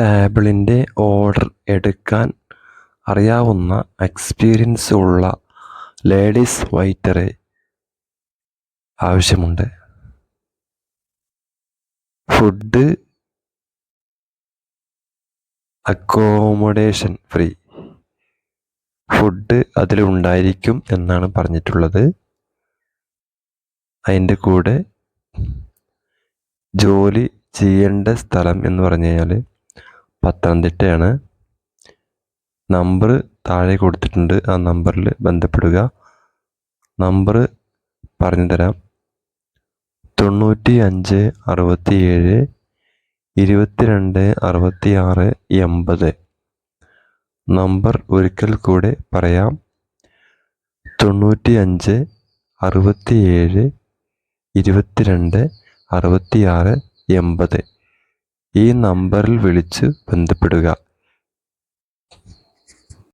ടേബിളിന്റെ ഓർഡർ എടുക്കാൻ അറിയാവുന്ന എക്സ്പീരിയൻസ് ഉള്ള ലേഡീസ് വൈറ്ററെ ആവശ്യമുണ്ട്. Food accommodation free. ഫുഡ് അതിലുണ്ടായിരിക്കും എന്നാണ് പറഞ്ഞിട്ടുള്ളത്. അതിന്റെ കൂടെ ജോലി ചെയ്യേണ്ട സ്ഥലം എന്ന് പറഞ്ഞു കഴിഞ്ഞാൽ പത്തനംതിട്ടയാണ്. നമ്പർ താഴെ കൊടുത്തിട്ടുണ്ട്. ആ നമ്പറിൽ ബന്ധപ്പെടുക. നമ്പർ പറഞ്ഞു തരാം. തൊണ്ണൂറ്റി അഞ്ച് അറുപത്തി ഏഴ് ഇരുപത്തിരണ്ട് അറുപത്തി ആറ് എൺപത്. നമ്പർ ഒരിക്കൽ കൂടെ പറയാം. തൊണ്ണൂറ്റി അഞ്ച് അറുപത്തി ഏഴ് ഇരുപത്തിരണ്ട് അറുപത്തി ആറ് എൺപത്. ഈ നമ്പറിൽ വിളിച്ച് ബന്ധപ്പെടുക.